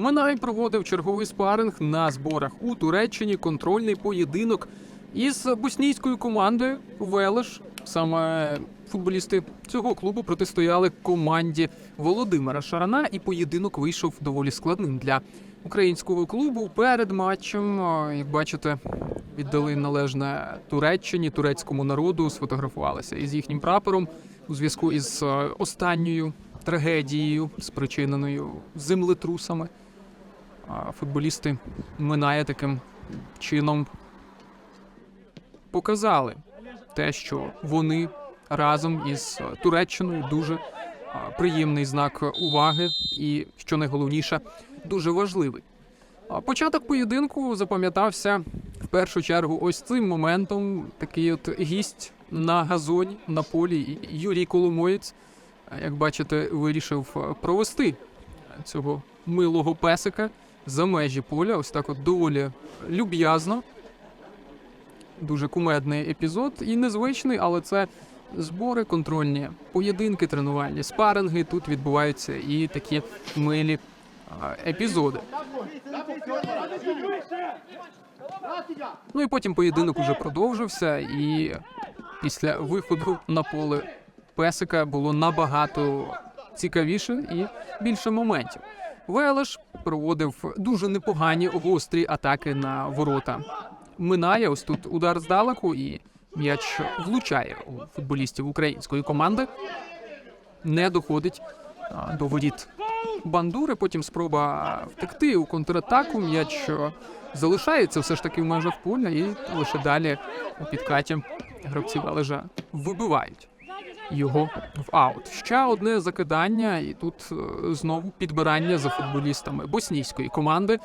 Минай проводив черговий спаринг на зборах у Туреччині. Контрольний поєдинок із боснійською командою Велеш. Саме футболісти цього клубу протистояли команді Володимира Шарана, і поєдинок вийшов доволі складним для українського клубу. Перед матчем, як бачите, віддали належне Туреччині, турецькому народу, сфотографувалися із їхнім прапором у зв'язку із останньою трагедією, спричиненою землетрусами. Футболісти минає таким чином показали те, що вони разом із е, Туреччиною дуже приємний знак уваги, і що найголовніше, дуже важливий. Початок поєдинку запам'ятався в першу чергу ось цим моментом. Такий от гість на газоні на полі Юрій Коломоєць, як бачите, вирішив е, провести цього милого песика за межі поля. Ось так от доволі люб'язно. Дуже кумедний епізод і незвичний, але це збори контрольні, поєдинки тренувальні, спаринги. Тут відбуваються і такі милі епізоди. Ну і потім поєдинок уже продовжився, і після виходу на поле песика було набагато цікавіше і більше моментів. Велеш проводив дуже непогані гострі атаки на ворота. Минає ось тут удар здалеку, і м'яч влучає у футболістів української команди. Не доходить до воріт бандури. Потім спроба втекти у контратаку. М'яч залишається все ж таки в межах поля, і лише далі у підкаті гравці Вележа вибивають його в аут. Ще одне закидання, і тут е, знову підбирання за футболістами боснійської команди.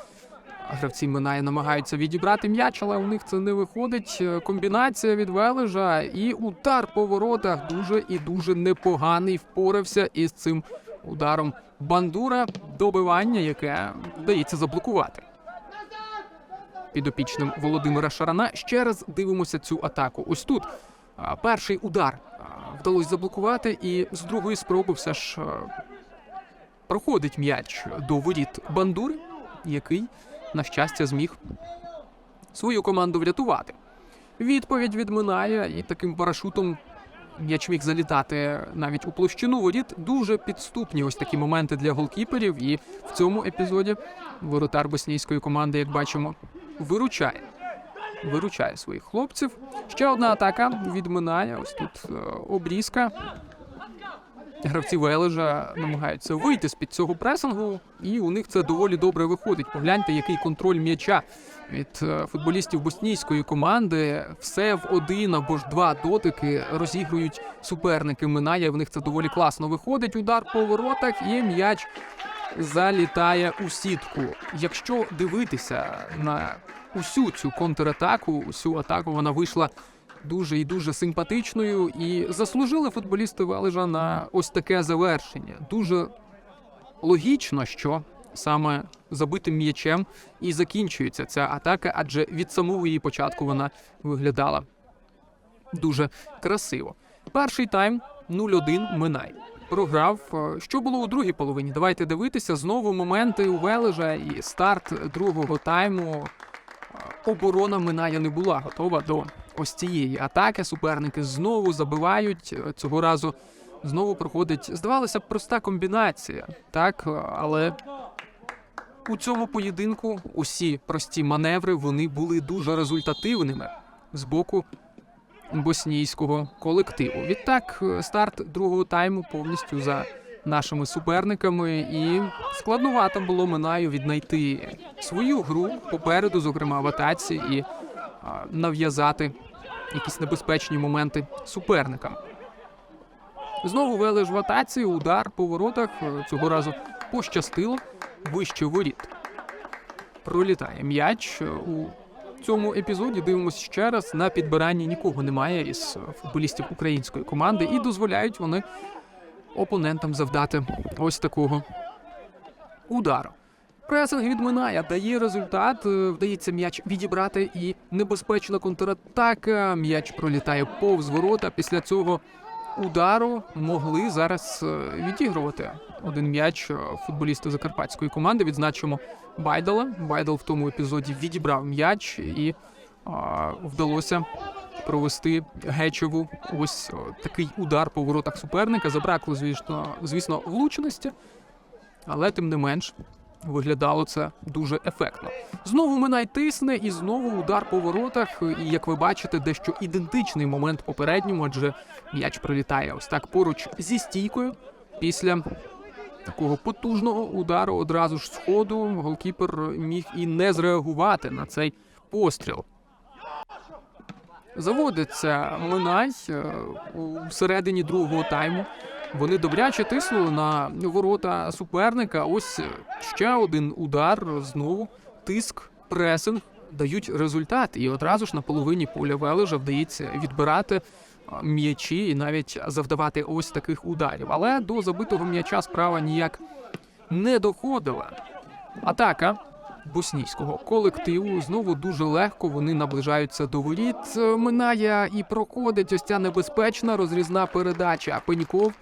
Гравці Минає намагаються відібрати м'яч, але у них це не виходить. Е, Комбінація від Вележа і удар по воротах дуже і дуже непоганий. Впорався із цим ударом бандура. Добивання, яке вдається заблокувати. Підопічним Володимира Шарана ще раз дивимося цю атаку. Ось тут перший удар вдалося заблокувати, і з другої спроби все ж проходить м'яч до воріт бандури, який, на щастя, зміг свою команду врятувати. Відповідь відминає, і таким парашутом м'яч міг залітати навіть у площину воріт. Дуже підступні ось такі моменти для голкіперів. І в цьому епізоді воротар боснійської команди, як бачимо, виручає. Виручає своїх хлопців. Ще одна атака відминає. Ось тут е, обрізка. Гравці Вележа намагаються вийти з під цього пресингу, і у них це доволі добре виходить. Погляньте, який контроль м'яча від е, футболістів боснійської команди. Все в один або ж два дотики розігрують суперники. Минає в них це доволі класно виходить. Удар по воротах, і м'яч залітає у сітку. Якщо дивитися на усю цю контратаку, усю атаку, вона вийшла дуже і дуже симпатичною, і заслужили футболісти Вележа на ось таке завершення. Дуже логічно, що саме забитим м'ячем і закінчується ця атака, адже від самого її початку вона виглядала дуже красиво. Перший тайм 0-1 Минай. Програв. Е, Що було у другій половині? Давайте дивитися. Знову моменти у Вележа і старт другого тайму. Е, Оборона Миная не була готова до ось цієї атаки. Суперники знову забивають. Е, Цього разу знову проходить, здавалося б, проста комбінація, так, але у цьому поєдинку усі прості маневри вони були дуже результативними з боку боснійського колективу. Відтак, е, старт другого тайму повністю за нашими суперниками, і складновато було Минаю віднайти свою гру попереду, зокрема в атаці, і а, нав'язати якісь небезпечні моменти суперникам. Знову Велеш в атаці, удар по воротах. е, Цього разу пощастило вище воріт. Пролітає м'яч. Е, Цьому епізоді дивимося ще раз. На підбиранні нікого немає із футболістів української команди, і дозволяють вони опонентам завдати ось такого удару. Пресинг відминає, дає результат. Вдається м'яч відібрати і небезпечна контратака. М'яч пролітає повз ворота. Після цього удару могли зараз е, відігрувати один м'яч е, футболісти закарпатської команди. Відзначимо Байдала. Байдал в тому епізоді відібрав м'яч і а, вдалося провести Гечеву ось такий удар по воротах суперника. Забракло, звісно, звісно, влучності, але тим не менш виглядало це дуже ефектно. Знову Минай тисне, і знову удар по воротах. І як ви бачите, дещо ідентичний момент попередньому, адже м'яч прилітає ось так поруч зі стійкою. Після такого потужного удару одразу ж з ходу голкіпер міг і не зреагувати на цей постріл. Заводиться Минай е, у середині другого тайму. Вони добряче тиснули на ворота суперника. Ось е, ще один удар. Знову тиск, пресинг дають результат. І одразу ж на половині поля Вележа вдається відбирати м'ячі і навіть завдавати ось таких ударів. Але до забитого м'яча справа ніяк не доходила. Атака боснійського колективу знову дуже легко вони наближаються до воріт. Е, Минає і проходить ось ця небезпечна розрізна передача. Пеньков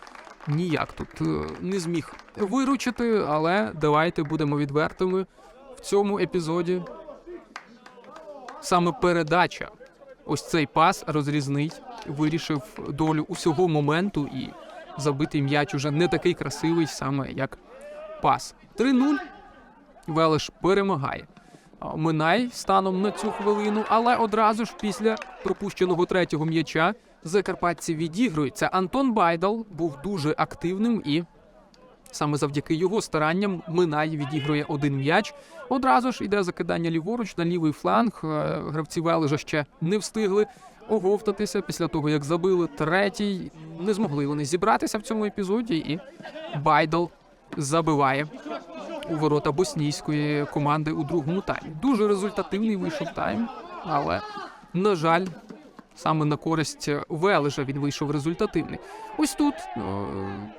ніяк тут е, не зміг виручити, але давайте будемо відвертими в цьому епізоді. Саме передача, ось цей пас розрізний, вирішив долю усього моменту і забитий м'яч уже не такий красивий, саме як пас. 3-0. Велеш перемагає. Минай станом на цю хвилину, але одразу ж після пропущеного третього м'яча закарпатці відігруються. Антон Байдал був дуже активним і саме завдяки його старанням Минай відігрує один м'яч. Одразу ж іде закидання ліворуч на лівий фланг. Е, Гравці Вележа ще не встигли оговтатися після того, як забили третій. Не змогли вони зібратися в цьому епізоді, і Байдал забиває у ворота боснійської команди у другому таймі. Дуже результативний вийшов тайм, але, на жаль, саме на користь Вележа він вийшов результативний. Ось тут е,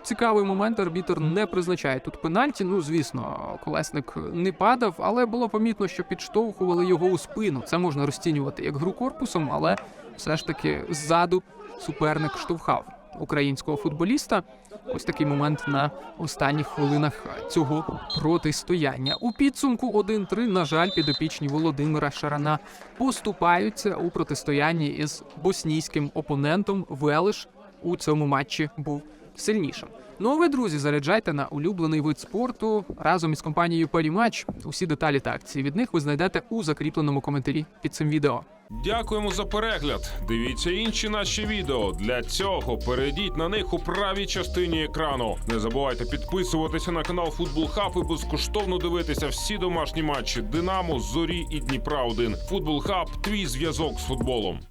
цікавий момент. Арбітер не призначає тут пенальті. Ну, звісно, колесник не падав, але було помітно, що підштовхували його у спину. Це можна розцінювати як гру корпусом, але все ж таки ззаду суперник штовхав українського футболіста. Ось такий момент на останніх хвилинах цього протистояння. У підсумку 1-3, на жаль, підопічні Володимира Шарана поступаються у протистоянні із боснійським опонентом. Велиш у цьому матчі був сильнішим. Ну а ви, друзі, заряджайте на улюблений вид спорту разом із компанією Паріматч. Усі деталі та акції від них ви знайдете у закріпленому коментарі під цим відео. Дякуємо за перегляд. Дивіться інші наші відео. Для цього перейдіть на них у правій частині екрану. Не забувайте підписуватися на канал Футбол Хаб і безкоштовно дивитися всі домашні матчі Динамо, Зорі і Дніпра 1 Футбол Хаб твій зв'язок з футболом.